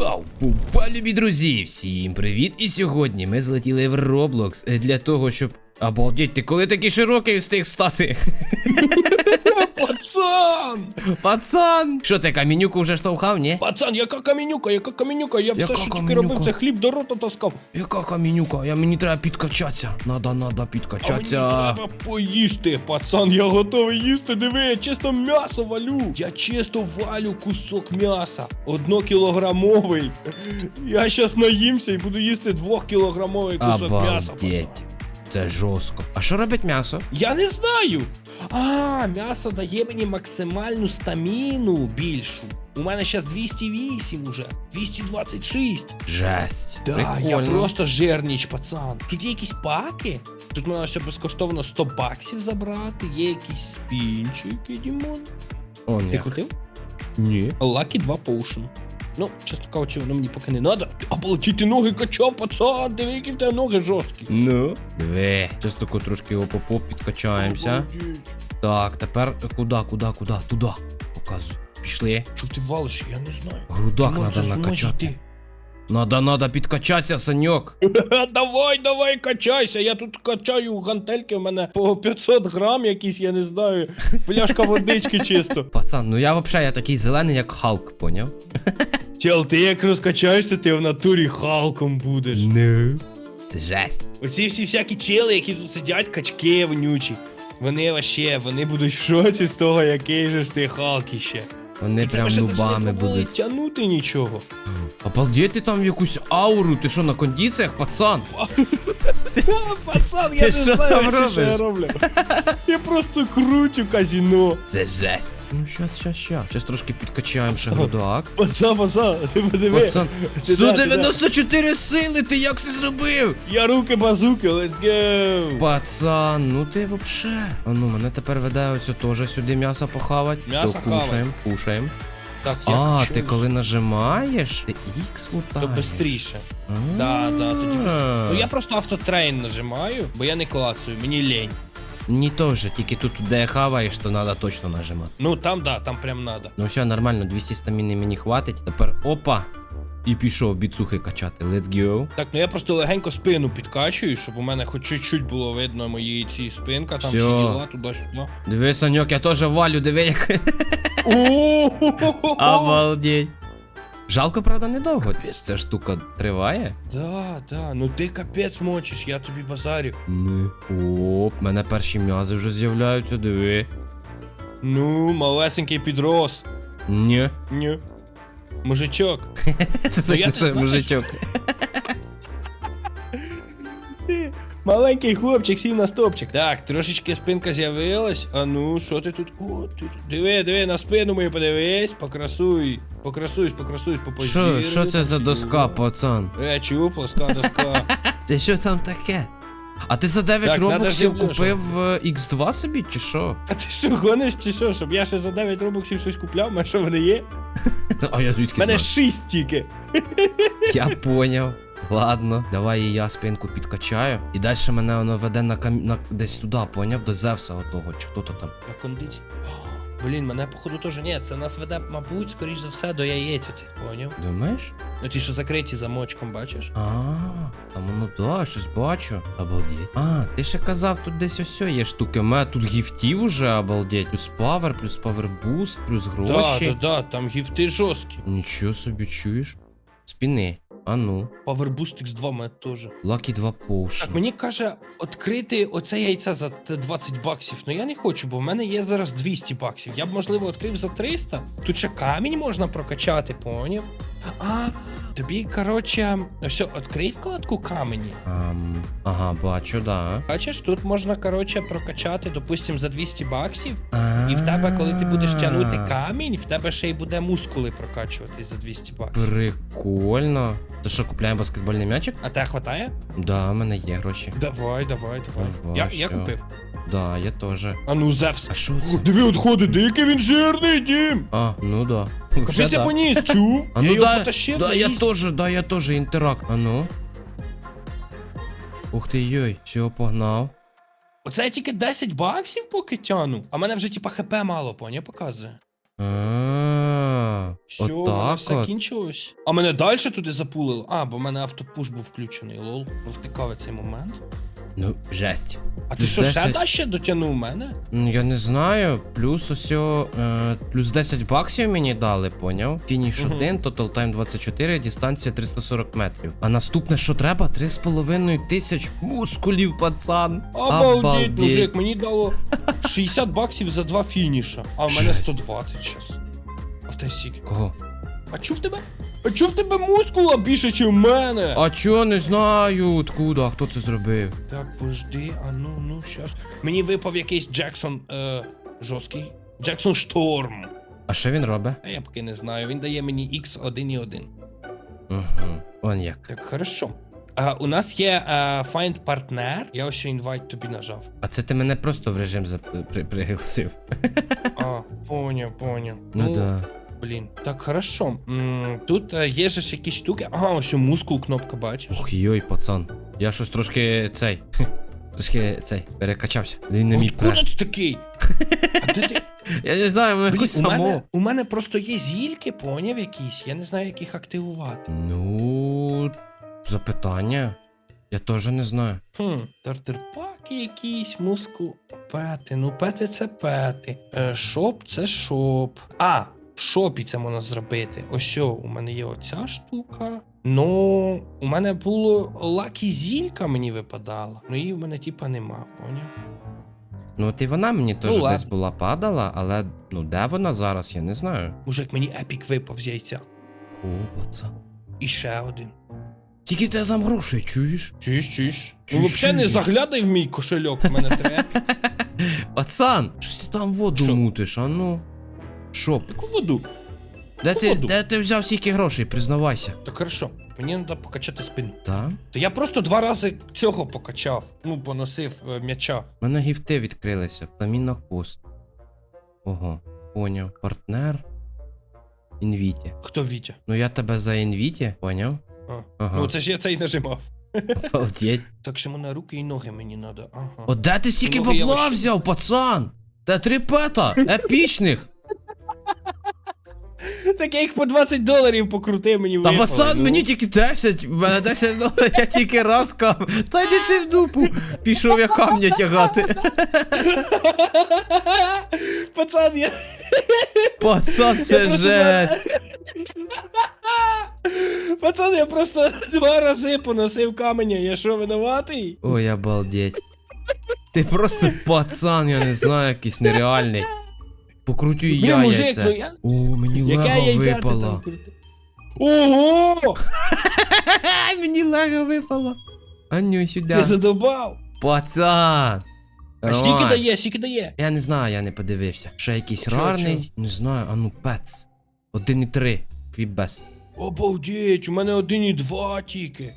Вау! Пупа, любі друзі! Всім привіт! І сьогодні ми злетіли в Roblox е, для того, щоб. Обалдеть, ти коли такий широкий встиг стати? Пацан! Пацан! Що ти камінюку вже штовхав, ні? Пацан, яка камінюка, яка камінюка, я все, Яка що тільки камінюка? робив, це хліб до рота таскав. Яка камінюка? Я мені треба підкачатися. Надо, надо А мені підкачатися. треба поїсти, пацан, я готовий їсти, диви, я чисто м'ясо валю. Я чисто валю кусок м'яса. Однокілограмовий. Я щас наїмся і буду їсти двохкілограмовий кусок м'яса. пацан. Обалдеть. Це жорстко. А що робить м'ясо? Я не знаю. А, м'ясо дає мені максимальну стаміну більшу. У мене зараз 208 уже, 226. Жесть. Да, Прикольно. я просто жирніч, пацан. Тут є якісь паки. Тут можна ще безкоштовно 100 баксів забрати, є якісь спінчики, Дімон. Он Ти як. хотів? Ні. Lucky 2 Potion. Ну, чесно кажучи, воно мені поки не треба. А полетіти ноги качав, пацан, диви, які в тебе ноги жорсткі. Ну. Диви. Зараз тако трошки опоп підкачаємося. Обалдеть. Так, тепер куди, куди, куди? Туди. Показую. Пішли. Що ти валиш, я не знаю. Грудак зможеш накачати. йти. Надо, надо підкачатися, саньок. Давай, давай, качайся. Я тут качаю гантельки, у мене по 500 грам якісь, я не знаю. Пляшка водички чисто. Пацан, ну я взагалі я такий зелений, як Халк, поняв? Чел, ти як розкачаєшся, ти в натурі Халком будеш. Ну. Це жесть. Оці всі всякі чели, які тут сидять, качки вонючі. Вони вообще, вони будуть в шоці з того, який же ж ти Халк іще. Вони І це прям ми ще навіть нубами не пробували будуть. тягнути нічого. Обалдеть ти там якусь ауру, ти що на кондиціях, пацан? Пацан, я Ти не що знаю, ще, що я роблю. Я просто крутю казіно. Це жесть. Ну щас, щас, щас. Щас трошки підкачаємо ще грудак. Пацан, пацан, ти подиви. Пацан, Ти да, ти да. 194 сили, ти як це зробив? Я руки базуки, let's go. Пацан, ну ти вообще. А ну, мене тепер веде ось теж сюди м'ясо похавать. М'ясо То кушаємо, кушаємо. Так, А, качусь. ти коли нажимаєш, ти X То лутаєш. бистріше. А. Да, да, тоді бистріше. Ну я просто автотрейн нажимаю, бо я не клацаю, мені лень. Мені теж, тільки тут, де хаваєш, то треба точно нажимати. Ну там да, там прям надо. Ну все, нормально, 200 стаміни мені хватить. Тепер опа. І пішов біцухи качати. Let's go. Так, ну я просто легенько спину підкачую, щоб у мене хоч чуть-чуть було видно мої ці спинка, там Всьо. всі діла, туди-сюди. Диви, Саньок, я теж валю, диви як. Обалдеть. Жалко, правда, недовго. Ця штука триває. Да, да, ну ти капець мочиш, я тобі базарю. Ну. Оп, мене перші м'язи вже з'являються, диви. Ну, малесенький підрос. Ні. Ню. Мужичок. Це я знаю. мужичок. Маленький хлопчик сів на стопчик. Так, трошечки спинка з'явилась. А ну, що ти тут? О, ти тут. Диви, диви, на спину мою подивись, покрасуй. Покрасуюсь, покрасуюсь, Що, попозірую. що це за доска, пацан? Е, чу, плоска доска. Це що там таке? А ти за 9 Так, надо робоксів купив е, X2 собі, чи що? А ти що, гониш чи що? Щоб я ще за 9 робоксів щось купляв, мене що вони є? А я звідки Мене знаю? 6 тільки. Я поняв. Ладно, давай і я спинку підкачаю. І далі мене воно веде на, кам... на десь туди, поняв? До Зевса отого, чи хто то там. На кондиції. Блін, мене походу теж ні, це нас веде, мабуть, скоріш за все, до яєць оцих, поняв? Думаєш? Ну ті, що закриті замочком, бачиш? А, там воно да, щось бачу. Обалдеть. А, ти ще казав, тут десь ось є штуки. У мене тут гіфтів уже, обалдеть. Плюс павер, плюс павербуст, плюс Да, гроші. да, да, там гіфти жорсткі. Нічого собі чуєш. Спіни. А ну. Powerboost X2 у теж. Lucky 2 Potion. Так, мені каже, відкрити оце яйце за т- 20 баксів. Ну я не хочу, бо в мене є зараз 200 баксів. Я б, можливо, відкрив за 300. Тут ще камінь можна прокачати, поняв? А, тобі, коротше, все, відкрий вкладку камені. Ам, ага, бачу, да. Бачиш, тут можна, коротше, прокачати, допустим, за 200 баксів. І в тебе, коли ти будеш тягнути камінь, в тебе ще й буде мускули прокачуватись за 200 баксів. Прикольно. То що, купляємо баскетбольний м'ячик? А тебе хватає? Да, в мене є гроші. Давай, давай, давай. Давай, я, я купив. Да, я теж. А ну, Зевс. А що О, це? Диви, отходить, який він жирний, Дім! А, ну да. Капець я да. поніс, чув? А я ну його да, потащив да, я їсть. теж, да, я теж інтеракт. А ну. Ух ти йой, все, погнав. Оце я тільки 10 баксів поки тяну. А мене вже типа хп мало, поня, показує. А, Все, отак все от. кінчилось. А мене далі туди запулило. А, бо в мене автопуш був включений, лол. Провтикав цей момент. Ну, жесть. А ти що, ще 10? далі дотягнув мене? Ну, я не знаю. Плюс ось о, е, плюс 10 баксів мені дали, поняв? Фініш Мгм. 1, total time 24, дистанція 340 метрів. А наступне, що треба? 3,5 тисяч мускулів, пацан. Обалдеть, мужик, мені дало 60 баксів за два фініша, а в мене 120 зараз. А в тебе стільки? Кого? А чу в тебе? А чу в тебе мускула більше, ніж в мене? А чо, не знаю, откуда, а хто це зробив? Так, пожди, а ну, ну, щас. Мені випав якийсь Джексон е, жорсткий. Джексон Шторм. А що він робить? А я поки не знаю. Він дає мені X1,1. Угу. Он як. Так, хорошо. А, у нас є е, Find Partner. Я ось інвайт тобі нажав. А це ти мене просто в режим зап- при- пригласив. А, поняв, поняв. Ну да. Блін. Так, хорошо. М, тут е, є ж якісь штуки. Ага, ось у мускул кнопка, бачиш. Ох йой, пацан. Я щось трошки цей. Трошки цей перекачався. Він не мій прес. ти такий? А де ти? Я не знаю, Блін, якось у, само. мене, у мене просто є зільки, поняв якісь. Я не знаю, як їх активувати. Ну. Запитання. Я теж не знаю. Хм, тартерпаки якісь, мускул. Пети. Ну, пети це пети. Е, шоп це шоп. А, шопі це можна зробити. Ось о, у мене є оця штука. Ну, у мене було лакі зілька мені випадала. Ну її в мене типа нема, поняв? Ну, от і вона мені теж ладно. десь була падала, але ну де вона зараз, я не знаю. Мужик, мені епік випав з яйця. О, пацан. І ще один. Тільки ти там грошей, чуєш? Чуєш, чуєш? Ну, Чуєш, взагалі не чуєш? заглядай в мій кошельок, в мене треба. Пацан, щось ти там воду Що? мутиш, а ну. Шоп. Яку воду? Де ти, воду? де ти взяв стільки грошей, признавайся. Так хорошо, мені треба покачати спину. Та? То я просто два рази цього покачав. Ну, поносив е, м'яча. У мене гіфти відкрилися. Пламінна кост. Ого, поняв. Партнер. Інвіті. Хто Вітя? Ну я тебе за інвіті, поняв? А. Ага. Ну це ж я це і нажимав. Обалдеть. Так що на руки і ноги мені треба. Ага. От де ти стільки я бабла вообще- взяв, пацан? Та три пета, епічних. Так я їх по 20 доларів покрутив мені Та випало, пацан, ну. мені тільки 10, в мене 10 доларів, я тільки раз кам. Та йди ти в дупу. Пішов я камня тягати. Пацан, я. Пацан, це просто жесть. Пацан, я просто два рази поносив каменя, я що винуватий? Ой, обалдеть. Ти просто пацан, я не знаю, якийсь нереальний. Покрутю Блін, я мужик, ну я. О, мені Яке лего яйця ти там випало. крутив? Ого! Мені лего випало. А ну сюди. Ти задобав! Пацан. А скільки Давай. дає, скільки дає? Я не знаю, я не подивився. Ще якийсь Чо, рарний. Не знаю, а ну пец. 1,3. Квібест. Обалдеть, у мене один і два тільки.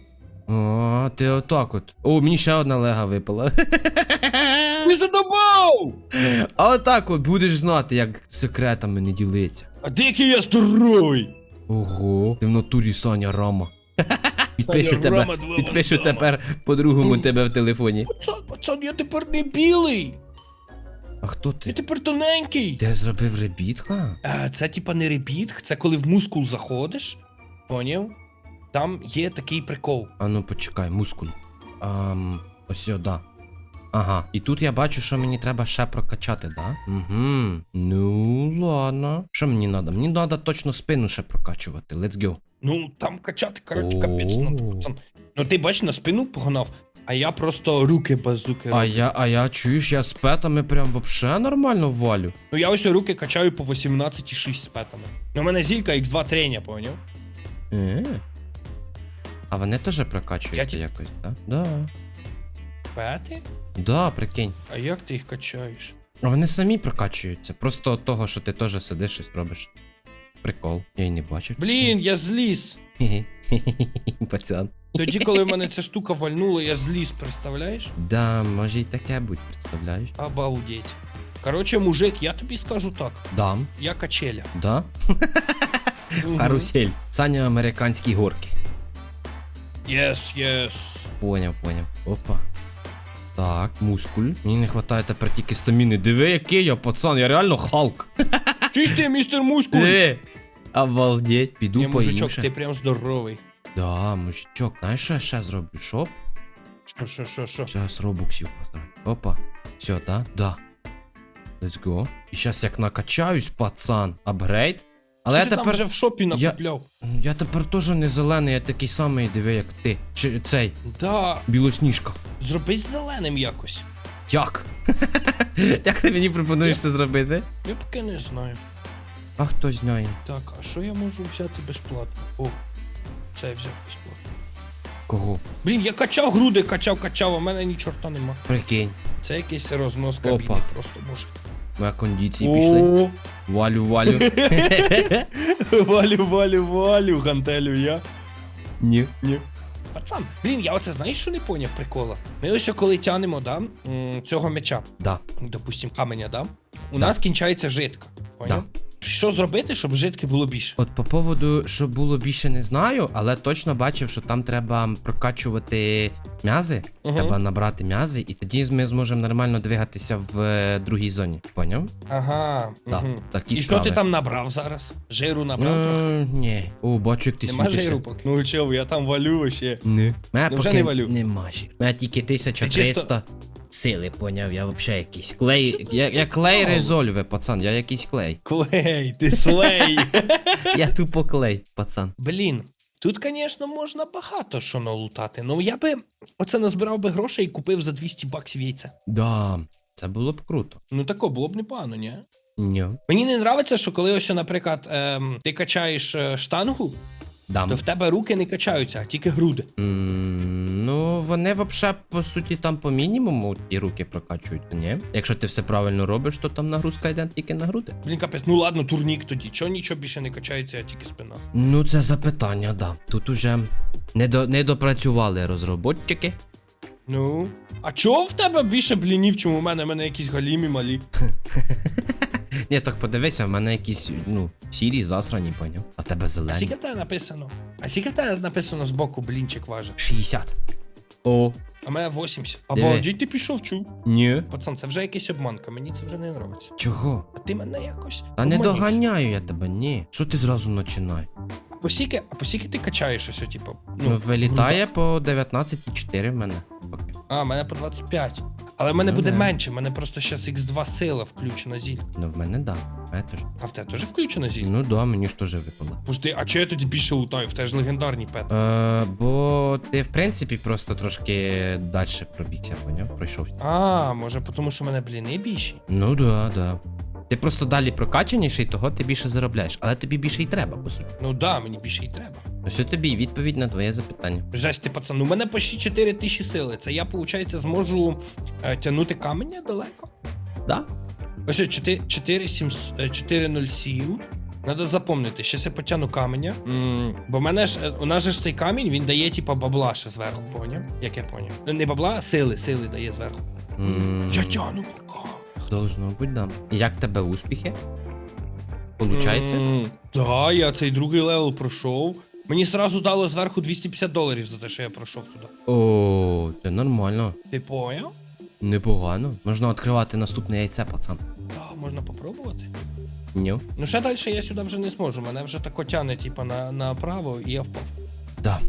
О, ти отак от. О, мені ще одна лега випала. Ти задобав! А отак от будеш знати, як секретами не ділиться. А дикий я здоровий! Ого, ти в натурі Саня Рама. Підпишу Саня тебе, Рама, два підпишу Рама. тепер по-другому тебе в телефоні. Пацан, пацан, я тепер не білий! А хто Я ти? тепер тоненький! Ти зробив ребітка? А, це типа не ребіт, це коли в мускул заходиш. Поняв? Там є такий прикол. А ну почекай, мускуль. Ам, ось сюди. Ага, і тут я бачу, що мені треба ще прокачати, да? Угу. Ну, ладно. Що мені треба? Мені треба точно спину ще прокачувати. Let's go. Ну, там качати, коротше, капець. Ну, пацан. Ну ти бач, на спину погнав, а я просто руки базуки А я, а я чуєш, я з петами прям вообще нормально валю. Ну я ось руки качаю по 18,6 з петами. Ну, у мене зілька X2 треня, поняв? Е. А вони теж прокачуються Я якось, да? Да. Пети? Да, прикинь. А як ти їх качаєш? А вони самі прокачуються. Просто от того, що ти теж сидиш щось робиш. Прикол. Я й не бачу. Блін, я зліз. Пацан. Тоді, коли в мене ця штука вальнула, я зліз, представляєш? Да, може й таке будь, представляєш? Обалдеть. Короче, мужик, я тобі скажу так. Дам. Я качеля. Да? Мгм. Карусель. Саня американські горки. Єс, єс. Поняв, поняв. Опа. Так, мускуль. Мені не вистачає тепер тільки стаміни. Диви, який я, пацан, я реально Халк. Чуєш ти, містер Мускул? Диви. Обалдеть. Піду Ні, мужичок, поїмше. ти прям здоровий. Да, мужичок, знаєш, що я ще зроблю? Шоп? Що, що, що, що? Зараз робоксів потратив. Опа. Все, да? Да. Let's go. І зараз як накачаюсь, пацан. Апгрейд. Але Що я ти там тепер. вже в шопі накупляв? Я тепер теж не зелений, я такий самий, диви, як ти. Чи цей, Да, білосніжка. зроби зеленим якось. Як? Як ти мені пропонуєш це зробити? Я поки не знаю. А хто знає? Так, а що я можу взяти безплатно? О, це я взяв безплатно. Кого? Блін, я качав груди, качав, качав, а в мене ні чорта нема. Прикинь. Це якийсь рознос Опа. просто може. Моя кондиції пішли. Валю, валю. Валю, валю, валю, гантелю я. Ні. Ні. Пацан, блін, я оце знаєш, що не поняв прикола? Ми ось коли тянемо, да, м, цього м'яча, Да. допустим, каменя, да, у Да. нас кінчається жидка. Поняв? Що зробити, щоб жидки було більше? От по поводу, що було більше не знаю, але точно бачив, що там треба прокачувати м'язи. Мгм. Треба набрати м'язи, і тоді ми зможемо нормально двигатися в е, другій зоні. Поняв? Ага. Так, мгм. такі І що справи. ти там набрав зараз? Жиру набрав трохи? Е, Ні. О, бачу, як ти Нема жиру поки. Ну чел, я там валю ще. Не. Мене Ну, вже поки не валю. Нема жир. Мене тільки 1300 сили, поняв, я взагалі якийсь клей. Я, я клей резольве, пацан, я якийсь клей. Клей, ти слей. Я тупо клей, пацан. Блін, тут, звісно, можна багато що налутати. Ну я би оце назбирав би грошей і купив за 200 баксів яйця. Да, це було б круто. Ну тако було б непогано, ні? Ні. Мені не нравиться, що коли ось, наприклад, ем, ти качаєш е, штангу, Дам. то в тебе руки не качаються, а тільки груди. М, Ну, вони взагалі, по суті, там по мінімуму ті руки прокачують, ні? Якщо ти все правильно робиш, то там нагрузка йде тільки на груди. Блін, капець, ну ладно, турнік тоді. Чого нічого більше не качається, а тільки спина. Ну, це запитання, да. Тут уже не, до, не допрацювали розроботчики. Ну. А чого в тебе більше блінів, чим у мене? У мене якісь галімі малі. Ні, так подивися, в мене якісь, ну, сірі, засрані, поняв. А в тебе А зелені. скільки в тебе написано? А скільки в тебе написано збоку блінчик важить? 60. О. А мене 80. Диви. Обалдіть ти пішов, чув. Ні. Пацан, це вже якась обманка, мені це вже не подобається. Чого? А ти мене якось. Та не обманюєш. доганяю я тебе, ні. Що ти зразу починай? А по скільки, а по скільки ти качаєш ось, типу? Ну, вилітає по 19,4 в мене. Поки. А, в мене по 25. Але в мене Ну, буде да. менше, в мене просто зараз X2 сила включена зіль. Ну, в мене да. Мене теж. А в тебе теж включена зіль? Ну да, мені ж теж випало. Пусти, а чого я тоді більше лутаю? В тебе ж легендарні пет. Е, бо ти, в принципі, просто трошки далі пробігся, поняв? Пройшов. А, може, тому що в мене бліни більші? Ну да, да. Ти просто далі прокачаніший, того ти більше заробляєш. Але тобі більше й треба, по суті. Ну да, мені більше й треба. Ось от тобі відповідь на твоє запитання. Жесть, ти пацан, у мене почти 4 тисячі сили. Це я, виходить, зможу е, тягнути каменя далеко. Да? Ось ось 4, 4, 7, е, 407. Надо запомнити, ще я потягну каменя. М, бо в мене ж е, у нас же ж цей камінь, він дає, типа, бабла ще зверху, поняв? Як я поняв. Ну, Не бабла, а сили, сили дає зверху. М, Я тягну пока. Должно бути, да. Як тебе успіхи? Получається? М, Да, я цей другий левел пройшов. Мені зразу дало зверху 250 доларів за те, що я пройшов туди. О, це нормально. Ти поняв? Непогано. Можна відкривати наступне яйце, пацан. Да, можна попробувати. Ні? Ну ще далі я сюди вже не зможу. Мене вже тако тяне, типа, на, направо, і я впав. Да.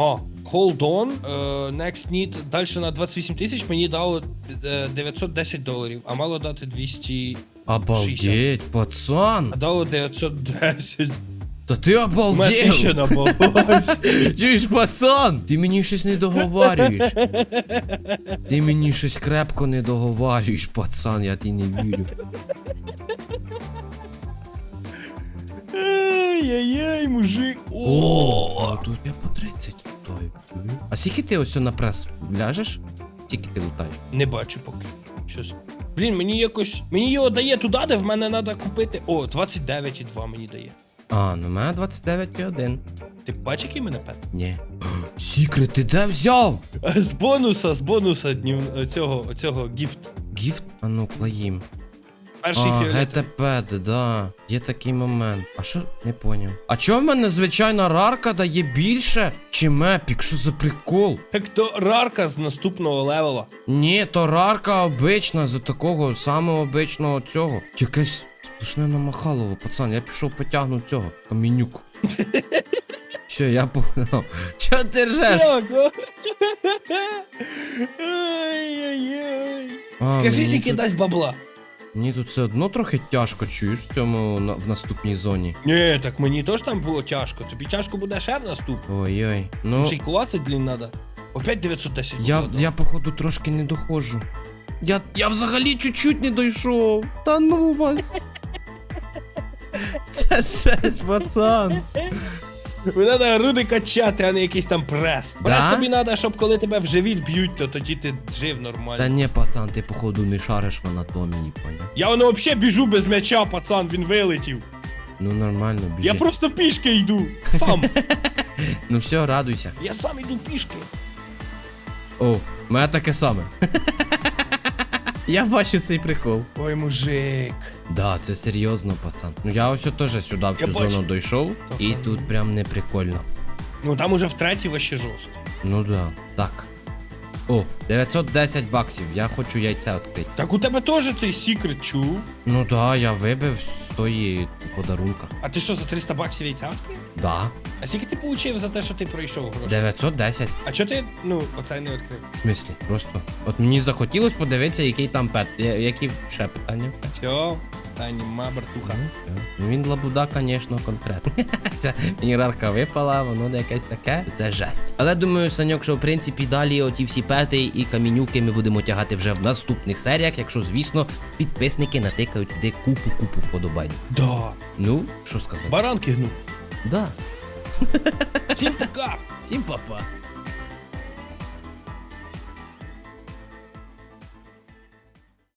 О, hold on, е, next need, далі на 28 тисяч мені дало е, 910 доларів, а мало дати 200, Обалдеть, пацан! а дало 910. Та ти ще. Чуєш, пацан! Ти мені щось не договарюєш. Ти мені щось крепко не договарюєш, пацан, я ти не вірю. Ай-яй-яй, мужик. О, а тут я по 30 лутаю. А скільки ти ось на прес ляжеш? Скільки ти лутаєш? Не бачу поки. Щось. Блін, мені якось. Мені його дає туди, де в мене треба купити. О, 29,2 мені дає. А, ну в мене 29,1. Ти бачиш, який мене пет? Ні. Сікрет, ти де взяв? З бонуса, з бонуса днів цього, цього гіфт. Гіфт? А ну, клаїм. Перший А, фіолет. ГТП, да. Є такий момент. А що? Не поняв. А чого в мене звичайна рарка дає більше, чим епік? Що за прикол? Так то рарка з наступного левела. Ні, то рарка обична, за такого самого обичного цього. Якесь Сплошне намахалово, пацан, я пішов потягну цього камінюку. Все, я погнав. Чого ти ржеш? Ой-ой-ой. Скажи, скільки дасть бабла. Мені тут все одно трохи тяжко, чуєш в цьому на- в наступній зоні. Ні, так мені теж там було тяжко. Тобі тяжко буде ще в наступ. Ой-ой. Ну, Ще й клацать, блін, надо. Опять 910 я, було, я походу трошки не доходжу. Я, я взагалі чуть-чуть не дійшов. Та ну вас. Це жесть, пацан. Мені треба груди качати, а не якийсь там прес. Прес Да? тобі треба, щоб коли тебе в живіт б'ють, то тоді ти жив нормально. Та ні, пацан, ти походу не шариш в анатомії, поняв? Я воно взагалі біжу без м'яча, пацан, він вилетів. Ну нормально, біжи. Я просто пішки йду. Сам. Ну все, радуйся. Я сам йду пішки. О, в мене таке саме. Я бачу цей прикол. Ой, мужик. Да, це серйозно, пацан. Ну я ось теж сюди в Я цю бачу. зону дійшов, і тут прям не прикольно. Ну там уже втретє вообще жорстко. Ну да. Так. О, 910 баксів. Я хочу яйця відкрити. Так у тебе теж цей секрет чув. Ну да, я вибив з тої подарунка. А ти що, за 300 баксів яйця відкрив? Да. А скільки ти получив за те, що ти пройшов гроші? 910. А чого ти, ну, оцей не відкрив? В смислі, просто. От мені захотілося подивитися, який там пет. Я- Які ще питання? Все, та нема, братуха. Ну він лабуда, звісно, конкретно. Ця мінерарка випала, воно якесь таке. Це жесть. Але думаю, Саньок, що в принципі далі оті всі пети і камінюки ми будемо тягати вже в наступних серіях, якщо, звісно, підписники натикають туди купу-купу вподобань. Да. Ну, що сказати? Баранки гну. Да. Всім пока! Всім папа.